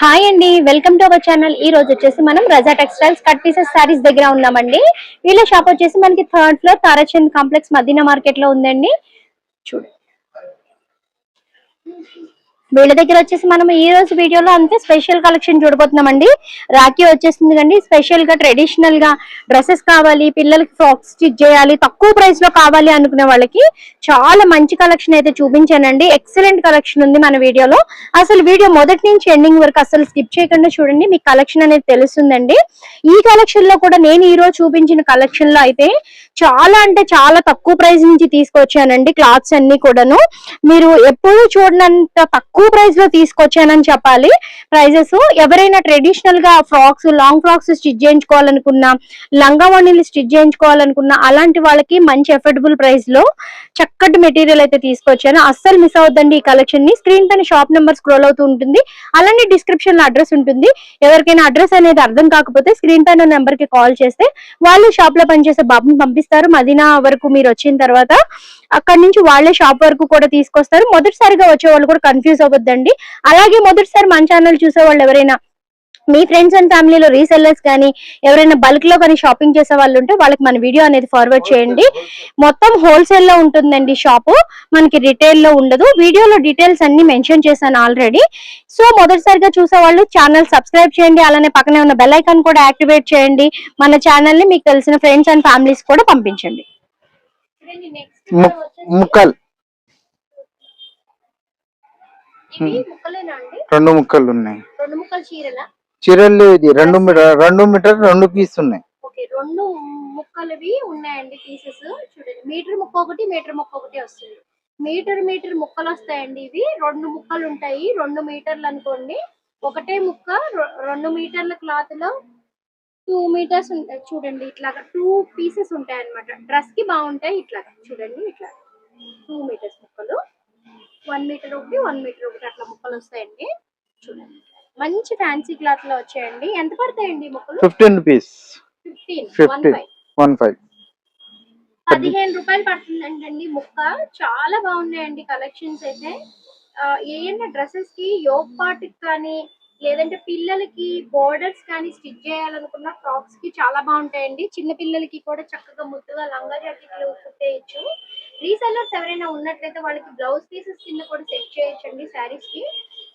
Hi అండి welcome to our channel. ఈ రోజు వచ్చేసి మనం Raza textiles cut pieces saris దగ్గర ఉన్నామండి. వీళ్ళ షాప్ వచ్చేసి మనకి third floor Tarachand complex Madina మార్కెట్లో ఉందండి. చూడండి వీళ్ళ దగ్గర వచ్చేసి మనం ఈ రోజు వీడియోలో అంతే స్పెషల్ కలెక్షన్ చూడబోతున్నామండి. రాఖీ వచ్చేసింది కండి. స్పెషల్గా ట్రెడిషనల్గా డ్రెస్సెస్ కావాలి పిల్లలకి ఫ్రాక్స్ స్టిచ్ చేయాలి తక్కువ ప్రైస్లో కావాలి అనుకునే వాళ్ళకి చాలా మంచి కలెక్షన్ అయితే చూపించానండి. ఎక్సలెంట్ కలెక్షన్ ఉంది మన వీడియోలో. అసలు వీడియో మొదటి నుంచి ఎండింగ్ వరకు అసలు స్కిప్ చేయకుండా చూడండి మీకు కలెక్షన్ అనేది తెలుస్తుందండి. ఈ కలెక్షన్లో కూడా నేను ఈ రోజు చూపించిన కలెక్షన్లో అయితే చాలా అంటే చాలా తక్కువ ప్రైస్ నుంచి తీసుకొచ్చానండి క్లాత్స్ అన్ని కూడాను. మీరు ఎప్పుడు చూడనంత తక్కువ ప్రైస్లో తీసుకొచ్చానని చెప్పాలి. ప్రైజెస్ ఎవరైనా ట్రెడిషనల్గా ఫ్రాక్స్ లాంగ్ ఫ్రాక్స్ స్టిచ్ చేయించుకోవాలనుకున్నా లంగా స్టిచ్ చేయించుకోవాలనుకున్నా అలాంటి వాళ్ళకి మంచి అఫోర్డబుల్ ప్రైస్లో చక్కటి మెటీరియల్ అయితే తీసుకొచ్చాను. అస్సలు మిస్ అవద్దండి ఈ కలెక్షన్ని. స్క్రీన్ పైన షాప్ నెంబర్ స్క్రోల్ అవుతూ ఉంటుంది. అలానే డిస్క్రిప్షన్లో అడ్రస్ ఉంటుంది. ఎవరికైనా అడ్రస్ అనేది అర్థం కాకపోతే స్క్రీన్ పైన నెంబర్కి కాల్ చేస్తే వాళ్ళు షాప్లో పనిచేసే బాబుని పంపిస్తారు. మదీనా వరకు మీరు వచ్చిన తర్వాత అక్కడి నుంచి వాళ్ళే షాప్ వరకు కూడా తీసుకొస్తారు. మొదటిసారిగా వచ్చే వాళ్ళు కూడా కన్ఫ్యూజ్ అవ్వద్దండి అలాగే మొదటిసారి మన ఛానల్ చూసే వాళ్ళు ఎవరైనా మీ ఫ్రెండ్స్ అండ్ ఫ్యామిలీలో రీసెల్లర్స్ కానీ ఎవరైనా బల్క్లో కానీ షాపింగ్ చేసే వాళ్ళు ఉంటే వాళ్ళకి మన వీడియో అనేది ఫార్వర్డ్ చేయండి. మొత్తం హోల్సేల్లో ఉంటుందండి షాపు మనకి రిటైల్లో ఉండదు. వీడియోలో డీటెయిల్స్ అన్ని మెన్షన్ చేశాను ఆల్రెడీ సో మొదటిసారిగా చూసే వాళ్ళు ఛానల్ సబ్స్క్రైబ్ చేయండి. అలానే పక్కనే ఉన్న బెల్ ఐకాన్ కూడా యాక్టివేట్ చేయండి. మన ఛానల్ని మీకు తెలిసిన ఫ్రెండ్స్ అండ్ ఫ్యామిలీస్ కూడా పంపించండి. ముక్కలు ఇవి ముక్కలేనా అండి రెండు ముక్కలు ఉన్నాయి రెండు ముక్కలు చీరలా? చీరలు ఇది రెండు రెండు మీటర్ రెండు పీస్ ఉన్నాయి. ఓకే రెండు ముక్కలవి ఉన్నాయండి పీసెస్ చూడండి మీటర్ ముక్క ఒకటి మీటర్ ముక్క ఒకటి వస్తుంది. మీటర్ మీటర్ ముక్కలు వస్తాయండి ఇవి. రెండు ముక్కలు ఉంటాయి. రెండు మీటర్లు అనుకోండి. ఒకటే ముక్క రెండు మీటర్ల క్లాత్లో టూ మీటర్స్ ఉంటాయి చూడండి ఇట్లాగా టూ పీసెస్ ఉంటాయి అనమాట డ్రెస్కి బాగుంటాయి ఇట్లాగా. చూడండి ఇట్లా టూ మీటర్స్ ముక్కలు. వన్ మీటర్ ఒకటి వన్ మీటర్ ఒకటి అట్లా ముక్కలు వస్తాయండి. చూడండి. మంచి ఫ్యాన్సీ క్లాత్లో వచ్చాయండి. ఎంత పడతాయండి ముక్కలు? Fifteen rupees fifteen one five పదిహేను రూపాయలు పడుతుందంటండి ముక్క. చాలా బాగున్నాయండి కలెక్షన్స్ అయితే. ఆ, ఏమైనా డ్రెస్సెస్కి యోగ్ పార్ట్ కానీ లేదంటే పిల్లలకి బోర్డర్స్ కానీ స్టిచ్ చేయాలనుకున్న ఫ్రాక్స్కి చాలా బాగుంటాయండి. చిన్న పిల్లలకి కూడా చక్కగా ముద్దుగా లంగా జాకెట్లు కుట్టేయచ్చు. రీసెల్లర్స్ ఎవరైనా ఉన్నట్లయితే వాళ్ళకి బ్లౌజ్ పీసెస్ కింద కూడా సెట్ చేయొచ్చండి శారీస్కి.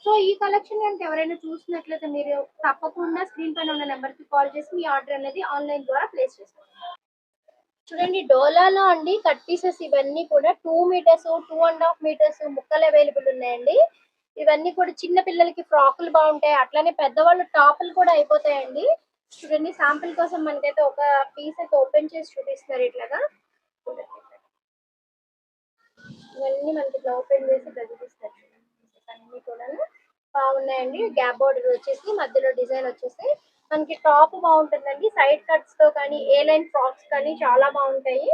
సో ఈ కలెక్షన్ అంటే ఎవరైనా చూసినట్లయితే మీరు తప్పకుండా స్క్రీన్ పైన ఉన్న నెంబర్కి కాల్ చేసి మీ ఆర్డర్ అనేది ఆన్లైన్ ద్వారా ప్లేస్ చేసుకోండి. చూడండి డోలాలో అండి కట్ పీసెస్ ఇవన్నీ కూడా two metres two and half metres ముక్కలు అవైలబుల్ ఉన్నాయండి. ఇవన్నీ కూడా చిన్న పిల్లలకి ఫ్రాకులు బాగుంటాయి అట్లానే పెద్దవాళ్ళు టాపులు కూడా అయిపోతాయండి. చూడండి శాంపుల్ కోసం మనకైతే ఒక పీస్ అయితే ఓపెన్ చేసి చూపిస్తున్నారు ఇట్లాగా. చూడండి. ఇవన్నీ మనకి ఇట్లా ఓపెన్ చేసి pieces అన్ని కూడా బాగున్నాయండి. గ్యాప్ బోర్డర్ వచ్చేసి మధ్యలో డిజైన్ వచ్చేసి మనకి టాప్ బాగుంటుందండి. సైడ్ కట్స్తో కానీ ఏ లైన్ ఫ్రాక్స్ కానీ చాలా బాగుంటాయి.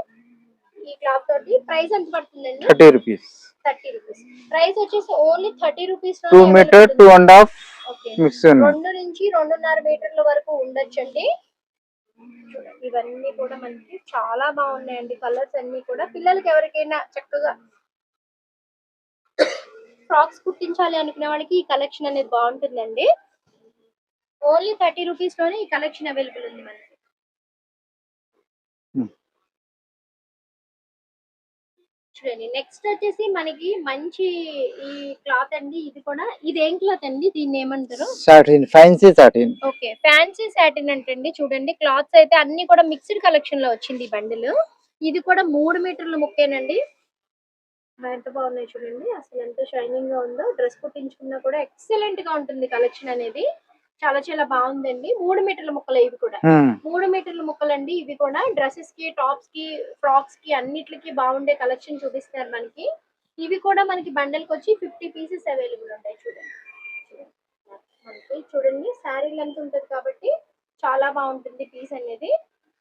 ఈ క్లాత్ తోటి ప్రైస్ ఎంత పడుతుందండి? Thirty rupees thirty rupees price వచ్చేసి only thirty rupees two metre two and half mix రెండు నుంచి రెండున్నర మీటర్ల వరకు ఉండొచ్చండి. ఇవన్నీ కూడా మనకి చాలా బాగున్నాయండి. కలర్స్ అన్ని కూడా పిల్లలకి ఎవరికైనా చక్కగా ఫ్రాక్స్ కుట్టించాలి అనుకునే వాళ్ళకి ఈ కలెక్షన్ అనేది బాగుంటుందండి. ఓన్లీ థర్టీ రూపీస్లోనే ఈ కలెక్షన్ అవైలబుల్ ఉంది మనకి. చూడండి నెక్స్ట్ వచ్చేసి మనకి మంచి ఈ క్లాత్ అండి ఇది కూడా. ఇది ఏం క్లాత్ అండి? దీన్ని ఏమంటారు? Satin fancy satin okay fancy satin అంటండి. చూడండి క్లాత్స్ అయితే అన్ని కూడా మిక్స్డ్ కలెక్షన్లో వచ్చింది ఈ బండిల్. ఇది కూడా మూడు మీటర్ల ముక్కేనండి. ఎంత బాగున్నాయి చూడండి. అసలు ఎంత షైనింగ్గా ఉందో. డ్రెస్ కుట్టించుకున్నా కూడా ఎక్సలెంట్గా ఉంటుంది కలెక్షన్ అనేది. చాలా చాలా బాగుందండి. మూడు మీటర్ల ముక్కలు ఇవి కూడా. మూడు మీటర్ల ముక్కలండి. ఇవి కూడా డ్రెస్సెస్కి టాప్స్కి ఫ్రాక్స్కి అన్నిటికి బాగుండే కలెక్షన్ చూపిస్తారు మనకి. ఇవి కూడా మనకి బండల్కి వచ్చి ఫిఫ్టీ పీసెస్ అవైలబుల్ ఉంటాయి చూడండి. మనకి చూడండి శారీ లెంత్ ఉంటుంది కాబట్టి చాలా బాగుంటుంది పీస్ అనేది.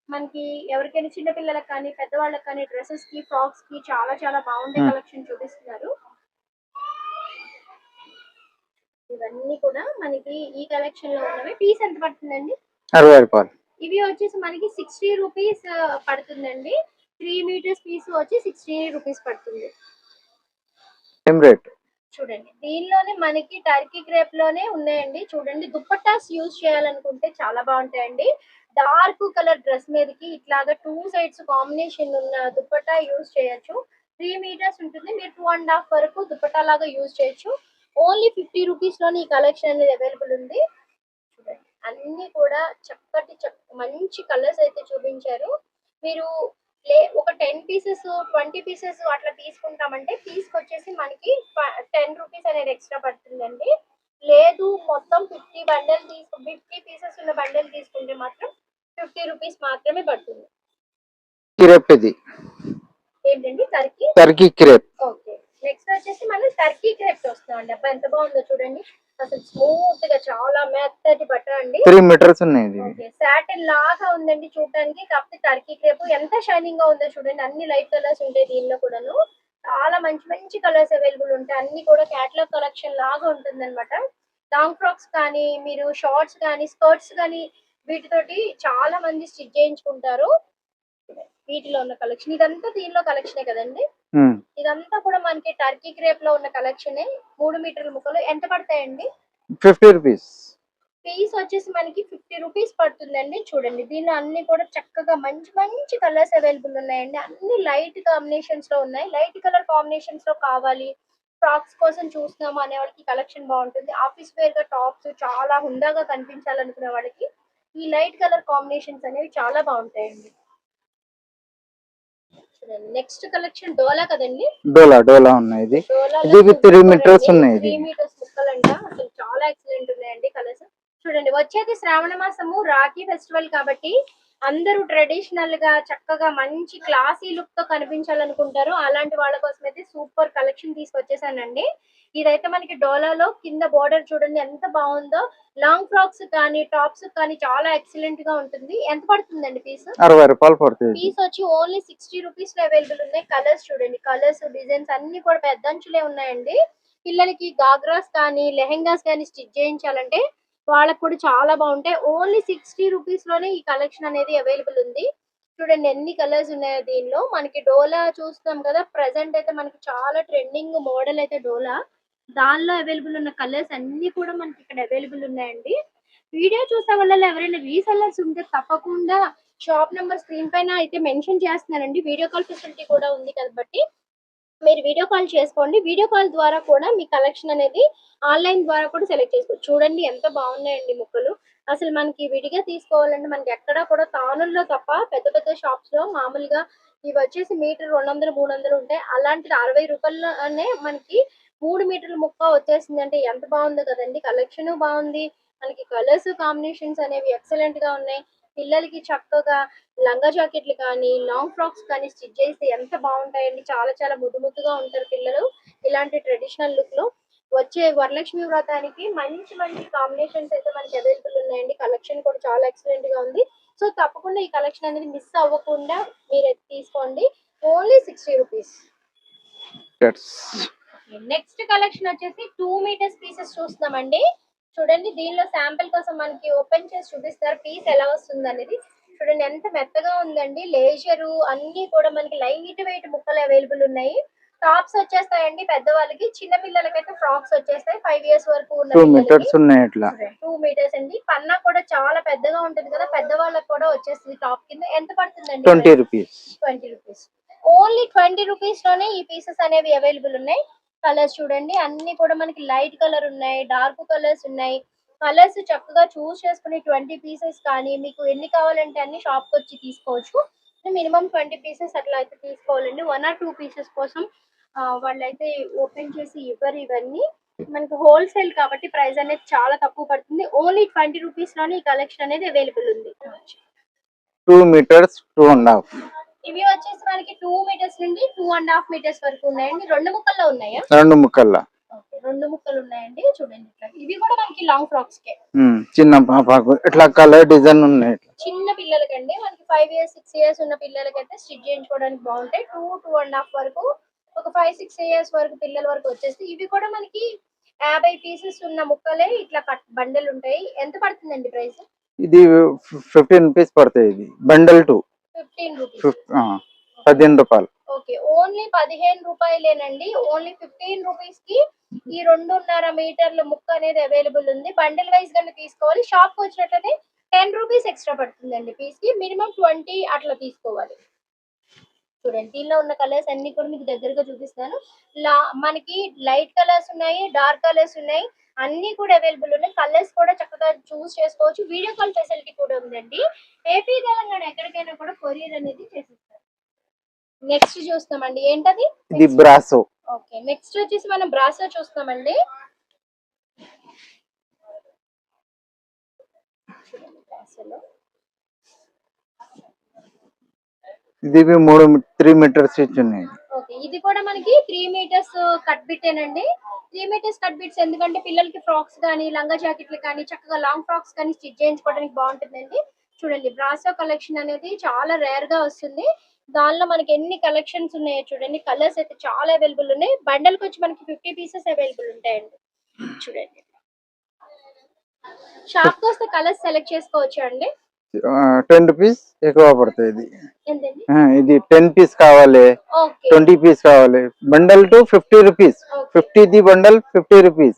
మనకి ఎవరికైనా చిన్న పిల్లలకు కానీ పెద్దవాళ్ళకి కానీ డ్రెస్సెస్కి ఫ్రాక్స్కి చాలా చాలా బాగుండే. కలెక్షన్ చూపిస్తున్నారు. ఇవన్నీ కూడా మనకి ఈ కలెక్షన్లో ఉన్నవి. పీస్ ఎంత పడుతుందండి? అరవై రూపాయలు ఇవి వచ్చేసి మనకి సిక్స్టీ రూపీస్ పడుతుందండి. త్రీ మీటర్స్ పీస్ వచ్చి సిక్స్టీ రూపీస్ పడుతుంది. చూడండి. దీనిలోనే మనకి టర్కీ క్రేప్లోనే ఉన్నాయండి. చూడండి. దుప్పట్టాస్ యూజ్ చేయాలనుకుంటే చాలా బాగుంటాయండి. డార్క్ కలర్ డ్రెస్ మీదకి ఇట్లాగా టూ సైడ్స్ కాంబినేషన్ ఉన్న దుప్పట్టా యూజ్ చేయొచ్చు. త్రీ మీటర్స్ ఉంటుంది. మీరు టూ అండ్ హాఫ్ వరకు దుప్పటా లాగా యూజ్ చేయొచ్చు. ఓన్లీ ఫిఫ్టీ రూపీస్లోనే ఈ కలెక్షన్ అనేది అవైలబుల్ ఉంది. చూడండి. అన్ని కూడా చక్కటి మంచి కలర్స్ అయితే చూపించారు. మీరు లే ఒక టెన్ పీసెస్ ట్వంటీ పీసెస్ అట్లా తీసుకుంటామంటే పీస్కి వచ్చేసి మనకి టెన్ రూపీస్ అనేది ఎక్స్ట్రా పడుతుందండి. లేదు మొత్తం ఫిఫ్టీ బండల్ తీసుకు ఫిఫ్టీ పీసెస్ ఉన్న బండల్ తీసుకుంటే మాత్రం ఫిఫ్టీ రూపీస్ మాత్రమే పడుతుంది. క్రేప్ ఇది. ఏంటండి? Turkey Turkey crepe. Okay. Next వచ్చేసి మనం టర్కీ క్రేప్ వస్తున్నాం అండి అబ్బా ఎంత బాగుందో చూడండి. అసలు స్మూత్గా చాలా మెత్తటి బట్ట అండి. త్రీ మీటర్స్ ఉన్నాయి సాటిన్ లాగా ఉందండి చూడటానికి కాకపోతే టర్కీ క్రేప్ ఎంత షైనింగ్గా ఉందో చూడండి. అన్ని లైట్ కలర్స్ ఉంటాయి దీనిలో కూడాను. చాలా మంచి మంచి కలర్స్ అవైలబుల్ ఉంటాయి. అన్ని కూడా క్యాటలాగ్ కలెక్షన్ లాగా ఉంటుంది అనమాట లాంగ్ ఫ్రాక్స్ కానీ మీరు షార్ట్స్ కానీ స్కర్ట్స్ కానీ వీటితోటి చాలా మంది స్టిచ్ చేయించుకుంటారు. వీటిలో ఉన్న కలెక్షన్ ఇదంతా దీనిలో కలెక్షనే కదండి. ఇదంతా కూడా మనకి టర్కీ క్రేప్లో ఉన్న కలెక్షనే మూడు మీటర్ల ముక్కలు. ఎంత పడతాయండి? ఫిఫ్టీ రూపీస్ పీస్ వచ్చేసి మనకి ఫిఫ్టీ రూపీస్ పడుతుందండి. చూడండి దీనిలో అన్ని కూడా చక్కగా మంచి మంచి కలర్స్ అవైలబుల్ ఉన్నాయండి. అన్ని లైట్ కాంబినేషన్స్లో ఉన్నాయి. లైట్ కలర్ కాంబినేషన్స్లో కావాలి. ఫ్రాక్స్ కోసం చూస్తున్నాము అనే వాళ్ళకి కలెక్షన్ బాగుంటుంది. ఆఫీస్ వేర్గా టాప్స్ చాలా హుందాగా కనిపించాలనుకునే వాళ్ళకి ఈ లైట్ కలర్ కాంబినేషన్స్ అనేవి చాలా బాగుంటాయండి. నెక్స్ట్ కలెక్షన్ డోలా కదండి? డోలా డోలా ఉన్నాయి ఇది. ఇది త్రీ మీటర్స్ ఉన్నాయి ఇది. త్రీ మీటర్స్ ముక్కలంట. అసలు చాలా ఎక్సలెంట్ ఉన్నాయండి కలర్స్ చూడండి వచ్చేది శ్రావణ మాసము రాఖీ ఫెస్టివల్ కాబట్టి అందరూ ట్రెడిషనల్గా చక్కగా మంచి క్లాసీ లుక్తో కనిపించాలనుకుంటారు. అలాంటి వాళ్ళ కోసం అయితే సూపర్ కలెక్షన్ తీసుకొచ్చేసానండి. ఇదైతే మనకి డోలాలో కింద బోర్డర్ చూడండి ఎంత బాగుందో. లాంగ్ ఫ్రాక్స్ కానీ టాప్స్ కానీ చాలా ఎక్సలెంట్గా ఉంటుంది. ఎంత పడుతుందండి పీస్ అరవై రూపాయలు పడుతుంది. పీస్ వచ్చి ఓన్లీ సిక్స్టీ రూపీస్లో అవైలబుల్ ఉన్నాయి. కలర్స్ చూడండి కలర్స్ డిజైన్స్ అన్ని కూడా పెద్ద అంచులే ఉన్నాయండి. పిల్లలకి గాగ్రాస్ కానీ లెహెంగాస్ కానీ స్టిచ్ చేయించాలంటే వాళ్ళకి కూడా చాలా బాగుంటాయి. ఓన్లీ సిక్స్టీ రూపీస్లోనే ఈ కలెక్షన్ అనేది అవైలబుల్ ఉంది. చూడండి ఎన్ని కలర్స్ ఉన్నాయో దీనిలో. మనకి డోలా చూస్తాం కదా ప్రెసెంట్ అయితే మనకి చాలా ట్రెండింగ్ మోడల్ అయితే డోలా. దానిలో అవైలబుల్ ఉన్న కలర్స్ అన్ని కూడా మనకి ఇక్కడ అవైలబుల్ ఉన్నాయండి. వీడియో చూసే వల్ల ఎవరైనా రీసెల్లర్స్ ఉంటే తప్పకుండా షాప్ నెంబర్ స్క్రీన్ పైన అయితే మెన్షన్ చేస్తున్నానండి వీడియో కాల్ ఫెసిలిటీ కూడా ఉంది కాబట్టి. మీరు వీడియో కాల్ చేసుకోండి. వీడియో కాల్ ద్వారా కూడా మీ కలెక్షన్ అనేది ఆన్లైన్ ద్వారా కూడా సెలెక్ట్ చేసుకోవచ్చు. చూడండి ఎంత బాగున్నాయండి ముక్కలు. అసలు మనకి విడిగా తీసుకోవాలంటే మనకి ఎక్కడా కూడా తానుల్లో తప్ప పెద్ద పెద్ద షాప్స్లో మామూలుగా ఇవి వచ్చేసి మీటర్ రెండు వందలు మూడు వందలు ఉంటాయి. అలాంటిది అరవై రూపాయలనే మనకి మూడు మీటర్ల ముక్క వచ్చేసింది అంటే ఎంత బాగుందో కదండి. కలెక్షన్ బాగుంది. మనకి కలర్స్ కాంబినేషన్స్ అనేవి ఎక్సలెంట్గా ఉన్నాయి. పిల్లలకి చక్కగా లంగా జాకెట్లు కానీ లాంగ్ ఫ్రాక్స్ కానీ స్టిచ్ చేస్తే ఎంత బాగుంటాయండి. చాలా చాలా ముద్దు ముద్దుగా ఉంటారు పిల్లలు ఇలాంటి ట్రెడిషనల్ లుక్లో. వచ్చే వరలక్ష్మి వ్రతానికి మంచి మంచి కాంబినేషన్స్ అయితే మనకి అవైలబుల్ ఉన్నాయండి. కలెక్షన్ కూడా చాలా ఎక్సలెంట్గా ఉంది. సో తప్పకుండా ఈ కలెక్షన్ అనేది మిస్ అవ్వకుండా మీరు తీసుకోండి. Only sixty rupees next collection వచ్చేసి టూ మీటర్స్ పీసెస్ చూస్తున్నామండి. చూడండి దీనిలో శాంపిల్ కోసం మనకి ఓపెన్ చేసి చూపిస్తారు. పీస్ ఎలా వస్తుంది అనేది చూడండి ఎంత మెత్తగా ఉందండి. లేజరు అన్ని కూడా మనకి లైట్ వెయిట్ ముక్కలు అవైలబుల్ ఉన్నాయి. టాప్స్ వచ్చేస్తాయండి పెద్దవాళ్ళకి. చిన్న పిల్లలకైతే ఫ్రాక్స్ వచ్చేస్తాయి. ఫైవ్ ఇయర్స్ వరకు ఉన్న టూ పిల్లలకి. మీటర్స్ ఉన్నాయి ఇట్లా టూ మీటర్స్ అండి. పన్నా కూడా చాలా పెద్దగా ఉంటుంది కదా. పెద్దవాళ్ళకి కూడా వచ్చేస్తుంది టాప్ కింద. ఎంత పడుతుందండి? Twenty rupees twenty rupees only twenty రూపీస్లోనే ఈ పీసెస్ అనేవి అవైలబుల్ ఉన్నాయి. కలర్స్ చూడండి. అన్ని కూడా మనకి లైట్ కలర్ ఉన్నాయి డార్క్ కలర్స్ ఉన్నాయి. కలర్స్ చక్కగా చూస్ చేసుకుని ట్వంటీ పీసెస్ కానీ మీకు ఎన్ని కావాలంటే అన్ని షాప్కి వచ్చి తీసుకోవచ్చు. మినిమం ట్వంటీ పీసెస్ అట్లా అయితే తీసుకోవాలండి. వన్ ఆర్ టూ పీసెస్ కోసం వాళ్ళైతే ఓపెన్ చేసి ఇవ్వరు ఇవన్నీ. మనకి హోల్సేల్ కాబట్టి ప్రైస్ అనేది చాలా తక్కువ పడుతుంది. ఓన్లీ ట్వంటీ రూపీస్లోనే ఈ కలెక్షన్ అనేది అవైలబుల్ ఉంది. Two metres two and half ఇవి వచ్చేసి మనకి టూ మీటర్స్ నుండి టూ అండ్ హాఫ్ మీటర్స్ వరకు ఉన్నాయండి. రెండు ముక్కల్లో ఉన్నాయా? రెండు ముక్కల్లా. రెండు ముక్కలు ఉన్నాయండి. చూడండి ఇట్లా. ఇవి కూడా మనకి లాంగ్ ఫ్రాక్స్ కే. ఉమ్, చిన్న పాపకు ఇట్లా కలర్ డిజైన్ ఉన్నాయి. చిన్న పిల్లలకండి. మనకి ఫైవ్ ఇయర్స్ సిక్స్ ఇయర్స్ ఉన్న పిల్లలకైతే స్టిచ్ చేయించుకోవడానికి బాగుంటాయి. టూ టూ అండ్ హాఫ్ వరకు ఒక ఫైవ్ సిక్స్ ఇయర్స్ వరకు పిల్లల వరకు వచ్చేసి ఇవి కూడా మనకి యాభై పీసెస్ ఉన్న ముక్కలే ఇట్లా కట్ బండలు ఉంటాయి ఎంత పడుతుందండి ప్రైస్? ఇది ఫిఫ్టీన్ రూపీస్ పడతాయి ఇది. బండల్ టూ ఫిఫ్టీన్ రూపీస్ పదిహేను రూపాయలు. ఓకే ఓన్లీ పదిహేను రూపాయలేనండి. ఓన్లీ ఫిఫ్టీన్ రూపీస్కి ఈ రెండున్నర మీటర్ల ముక్క అనేది అవైలబుల్ ఉంది. బండిల్ వైజ్గా తీసుకోవాలి. షాప్కి వచ్చినట్లయితే టెన్ రూపీస్ ఎక్స్ట్రా పడుతుందండి. పీస్కి మినిమం ట్వంటీ అట్లా తీసుకోవాలి. చూడండి. దీనిలో ఉన్న కలర్స్ అన్ని కూడా మీకు దగ్గరగా చూపిస్తాను. లా మనకి లైట్ కలర్స్ ఉన్నాయి డార్క్ కలర్స్ ఉన్నాయి. అన్ని కూడా అవైలబుల్ ఉన్నాయి. కలర్స్ కూడా చక్కగా చూస్ చేసుకోవచ్చు. వీడియో కాల్ ఫెసిలిటీ కూడా ఉందండి. ఏపీ తెలంగాణ ఎక్కడికైనా కూడా కొరియర్ అనేది చేసిస్తారు. నెక్స్ట్ చూస్తామండి. ఏంటది? ఇది బ్రాసో ఓకే నెక్స్ట్ వచ్చేసి మనం బ్రాసో చూస్తామండి. బ్రాసోలో ఇది మూడు త్రీ మీటర్స్ ఇచ్చున్నాయి ఉన్నాయి. ఇది కూడా మనకి త్రీ మీటర్స్ కట్ బిట్టేనండి. త్రీ మీటర్స్ కట్ బిట్స్ ఎందుకంటే పిల్లలకి ఫ్రాక్స్ కానీ లంగా జాకెట్లు కానీ చక్కగా లాంగ్ ఫ్రాక్స్ కానీ స్టిచ్ చేయించుకోవడానికి బాగుంటుందండి. చూడండి బ్రాసో కలెక్షన్ అనేది చాలా రేర్గా వస్తుంది. దానిలో మనకి ఎన్ని కలెక్షన్స్ ఉన్నాయో చూడండి కలర్స్ అయితే చాలా అవైలబుల్ ఉన్నాయి. బండల్కి వచ్చి మనకి ఫిఫ్టీ పీసెస్ అవైలబుల్ ఉంటాయండి. చూడండి. షాప్ వస్తే కలర్స్ సెలెక్ట్ చేసుకోవచ్చు అండి? టెన్ రూపీస్ ఎక్కువ పడుతుంది ఇది. ఇది టెన్ పీస్ కావాలి. ట్వంటీ పీస్ కావాలి. Bundle to fifty rupees fifty the bundle fifty rupees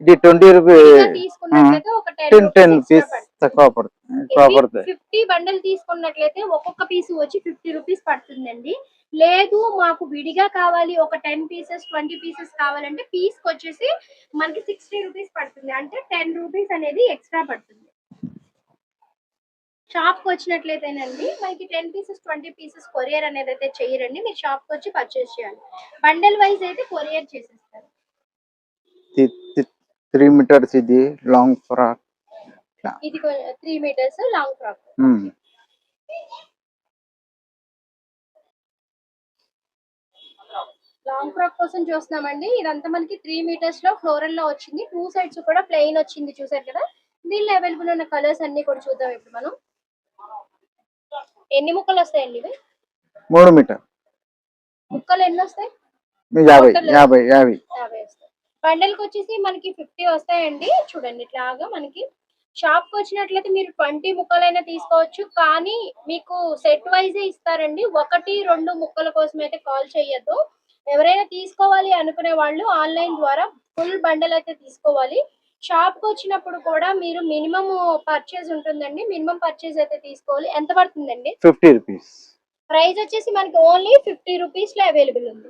ఇది ట్వంటీ రూపీస్ తీసుకున్నట్లయితే ఒక టెన్ టెన్ పీస్ తక్కువ పడుతుంది. ఎక్కువ పడుతుంది. ఫిఫ్టీ బండల్ తీసుకున్నట్లయితే ఒక్కొక్క పీస్ వచ్చి ఫిఫ్టీ రూపీస్ పడుతుందండి. లేదు మాకు విడిగా కావాలి ఒక టెన్ పీసెస్ ట్వంటీ పీసెస్ కావాలంటే పీస్ వచ్చేసి మనకి సిక్స్టీ రూపీస్ పడుతుంది. అంటే టెన్ రూపీస్ అనేది ఎక్స్ట్రా పడుతుంది. షాప్కి వచ్చినట్లయితేనండి మనకి ten pieces twenty pieces courier అనేది అయితే చేయరండి మీరు షాప్కి వచ్చి పర్చేస్ చేయాలి. బండల్ వైజ్ అయితే కొరియర్ చేసేస్తారు. త్రీ మీటర్స్ ఇది లాంగ్ ఫ్రాక్. ఇది three metres long frock. Long frock కోసం చూస్తున్నామండి ఇదంతా మనకి త్రీ మీటర్స్లో ఫ్లోరల్లో వచ్చింది టూ సైడ్స్ కూడా ప్లెయిన్ వచ్చింది చూసారు కదా? దీనిలో అవైలబుల్ ఉన్న కలర్స్ అన్ని కూడా చూద్దాం ఇప్పుడు మనం. ఎన్ని ముక్కలు వస్తాయండి ఇవి? మూడు మీటర్. ముక్కలు ఎన్ని వస్తాయి యాభై యాభై యాభై. యాభై వస్తాయి. బండల్కి వచ్చేసి మనకి ఫిఫ్టీ వస్తాయండి. చూడండి ఇట్లాగా మనకి షాప్కి వచ్చినట్లయితే మీరు ట్వంటీ ముక్కలైనా తీసుకోవచ్చు. కానీ మీకు సెట్ వైజే ఇస్తారండి. ఒకటి రెండు ముక్కల కోసం అయితే కాల్ చేయొద్దు ఎవరైనా తీసుకోవాలి అనుకునే వాళ్ళు ఆన్లైన్ ద్వారా ఫుల్ బండల్ అయితే తీసుకోవాలి. షాప్కి వచ్చినప్పుడు కూడా మీరు మినిమం పర్చేజ్ ఉంటుందండి. మినిమం పర్చేజ్ అయితే తీసుకోవాలి. ఎంత పడుతుందండి? Fifty rupees. ప్రైస్ వచ్చేసి మనకి ఓన్లీ ఫిఫ్టీ రూపీస్లో అవైలబుల్ ఉంది.